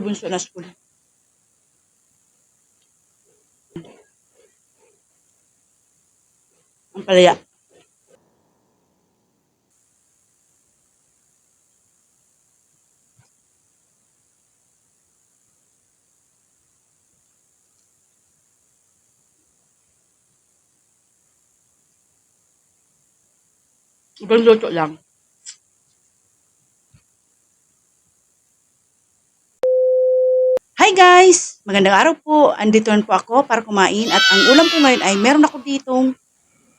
Bunso na school. Ang palaya. Ibang luto lang. Magandang araw po. Andito po ako para kumain at ang ulam ko ngayon ay meron ako ditong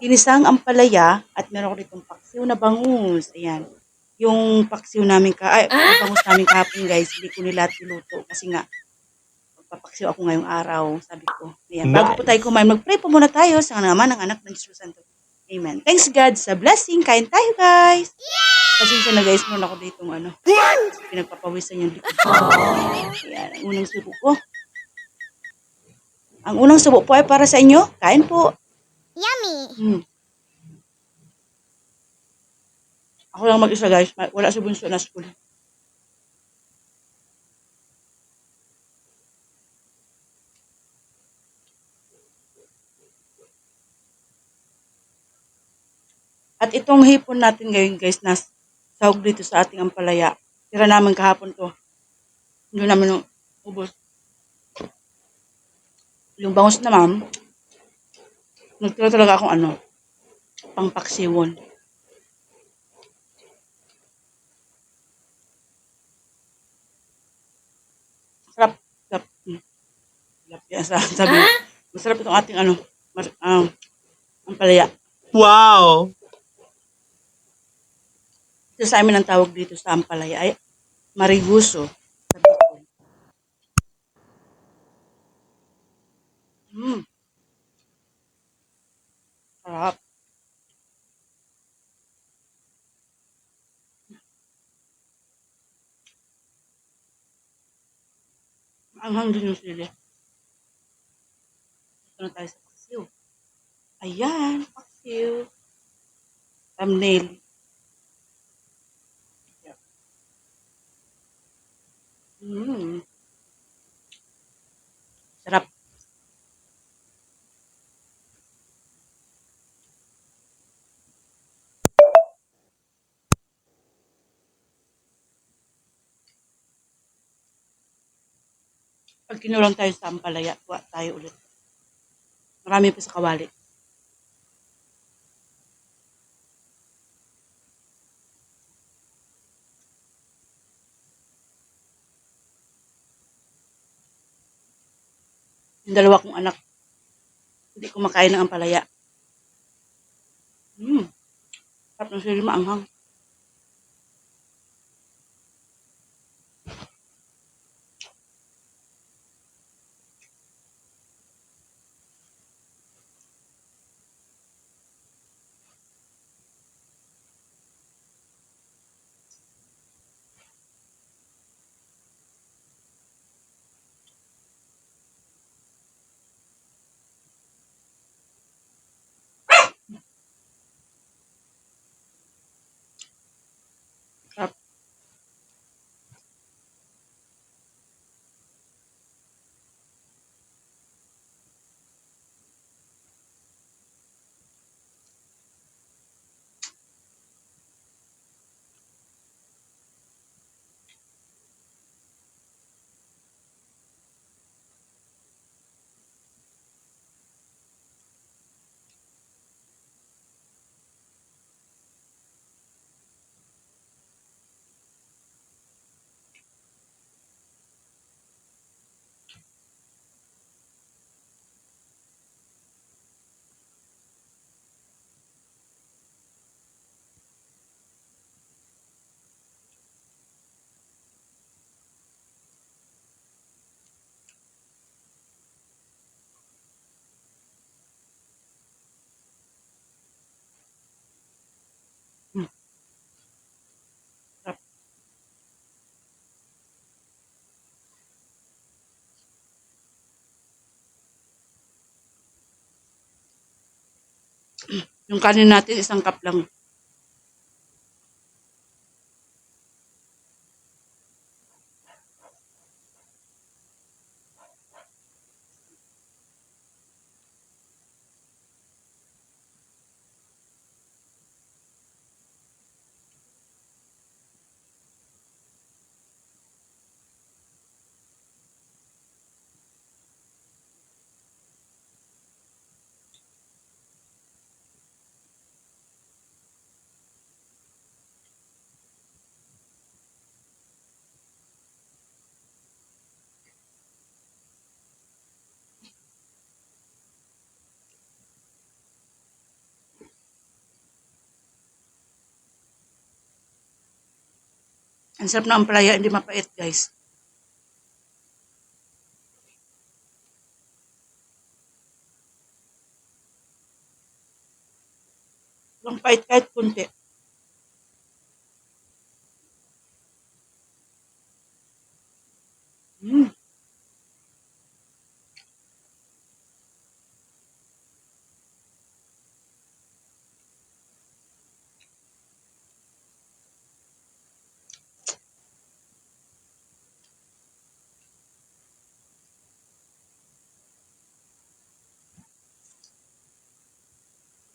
tinisang ampalaya at meron ako ditong paksiw na bangus. Ayan. Yung paksiw namin ka, ay, yung bangus namin kahapon guys, hindi ko nila tiluto kasi nga magpapaksiw ako ngayong araw, sabi ko. Ayan. Bago po tayo kumain, mag-pray po muna tayo sa naman ng anak ng Diyos Santo. Amen. Thanks God sa blessing. Kain tayo guys! Pasensya na guys, meron ako ditong ano, pinagpapawisan yung likod ko. Ayan, ang unang subo ko. Ang unang subo po ay para sa inyo. Kain po. Yummy! Hmm. Ako lang mag-isa guys. Wala si Bunso na school. At itong hipon natin ngayon guys, na sahog dito sa ating ampalaya. Tira namin kahapon to. Hindi namin ubos. Yung bangus na ma'am, nagtira talaga akong ano, pangpaksiwon. Sarap. Sarap. Hmm. Sarap yan sa sabi. Masarap itong ating ano, mas, um, ang palaya. Wow! Ito sa amin ang tawag dito sa ampalaya ay mariguso. Sarap. Anghang din yung sili. Ito na tayo sa paksiw. Ayan, paksiw. Thumbnail. Mm. Sarap. Pag kinulang tayo sa ampalaya, kuha tayo ulit. Marami pa sa kawali. Yung dalawa kong anak, hindi kumakain ng ampalaya. Hmm. Sarap ng sili maanghang. Yung kanin natin, isang cup lang. Ang sarap na ampalaya, hindi mapait, guys. Walang pait kahit kunti.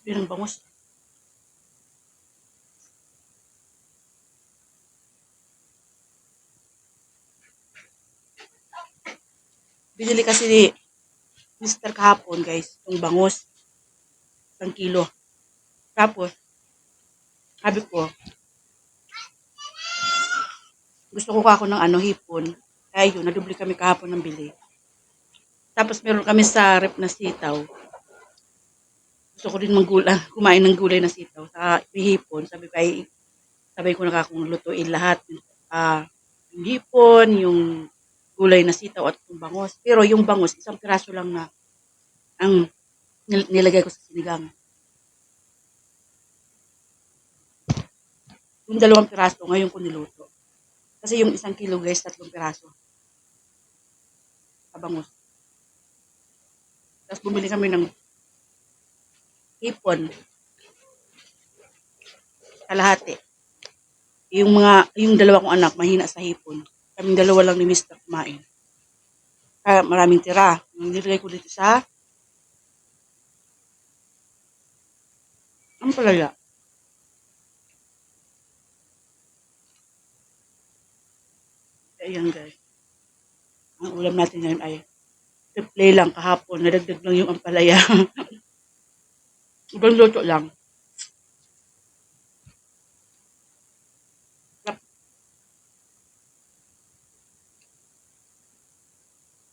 Yun ang bangus. Binili kasi ni Mr. kahapon, guys, yung bangus. Isang kilo. Tapos, sabi ko, gusto ko ako ng ano, hipon. Kaya yun, nadubli kami kahapon ng bili. Tapos meron kami sa rep na sitaw. Gusto ko din manggula, kumain ng gulay na sitaw sa hipon. Sabi ko ay, sabi ko na lutuin lahat. Ah, yung hipon, yung gulay na sitaw at yung bangos. Pero yung bangos, isang piraso lang na ang nil- nilagay ko sa sinigang. Yung dalawang piraso, ngayon ko niluto. Kasi yung isang kilo guys, tatlong piraso. Sa bangos. Tapos bumili kami ng hipon. Kalahati. Yung mga, yung dalawa kong anak, mahina sa hipon. Kaming dalawa lang ni Mr. kumain. Kaya maraming tira. Nilagay ko dito sa ang palaya. Ayan guys. Ang ulam natin ngayon ay replay lang kahapon. Nadagdag lang yung ampalaya. Ibang luto lang. Sarap.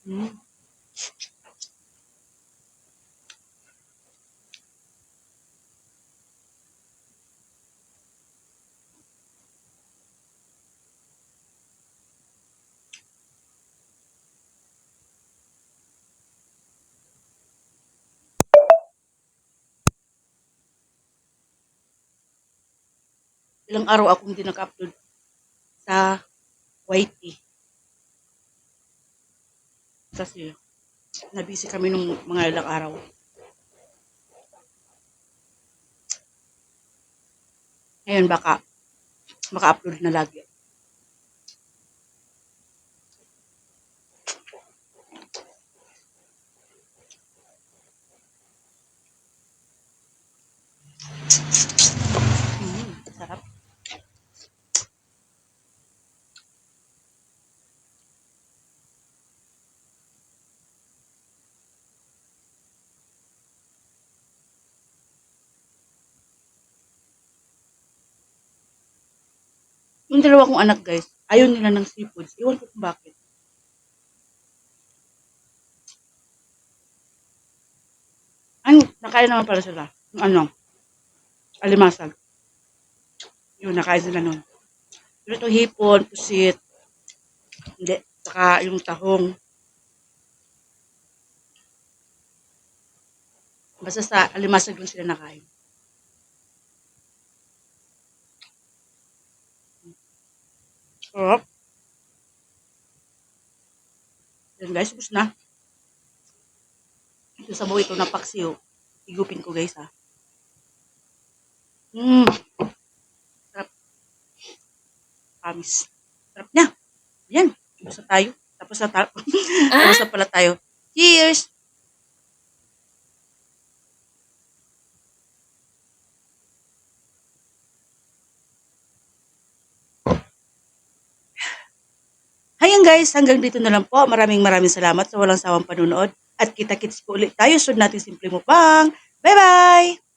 Mm. Ilang araw akong hindi naka-upload sa YT. Kasi nabisi kami nung mga ilang araw. Ngayon baka maka-upload na lagi. Yung dalawa kong anak guys, ayaw nila ng seafoods. Iwan ko kung bakit. Ay, nakain naman pala sila. Yung ano, alimasag. Yun, nakain sila nun. Pero ito hipon, pusit, hindi, saka yung tahong. Basta sa alimasag lang sila nakain. Sarap. Yan guys, ubus na. Ito sa ito na paksiw. Igupin ko guys ha. Mmm. Sarap. Promise. Sarap na. Yan. Ubus na tayo. Tapos na tayo. Tapos na pala tayo. Cheers! Ayan guys, hanggang dito na lang po. Maraming maraming salamat sa walang sawang panunood. At kita-kits po ulit tayo. Sunod natin simple mo pang. Bye-bye!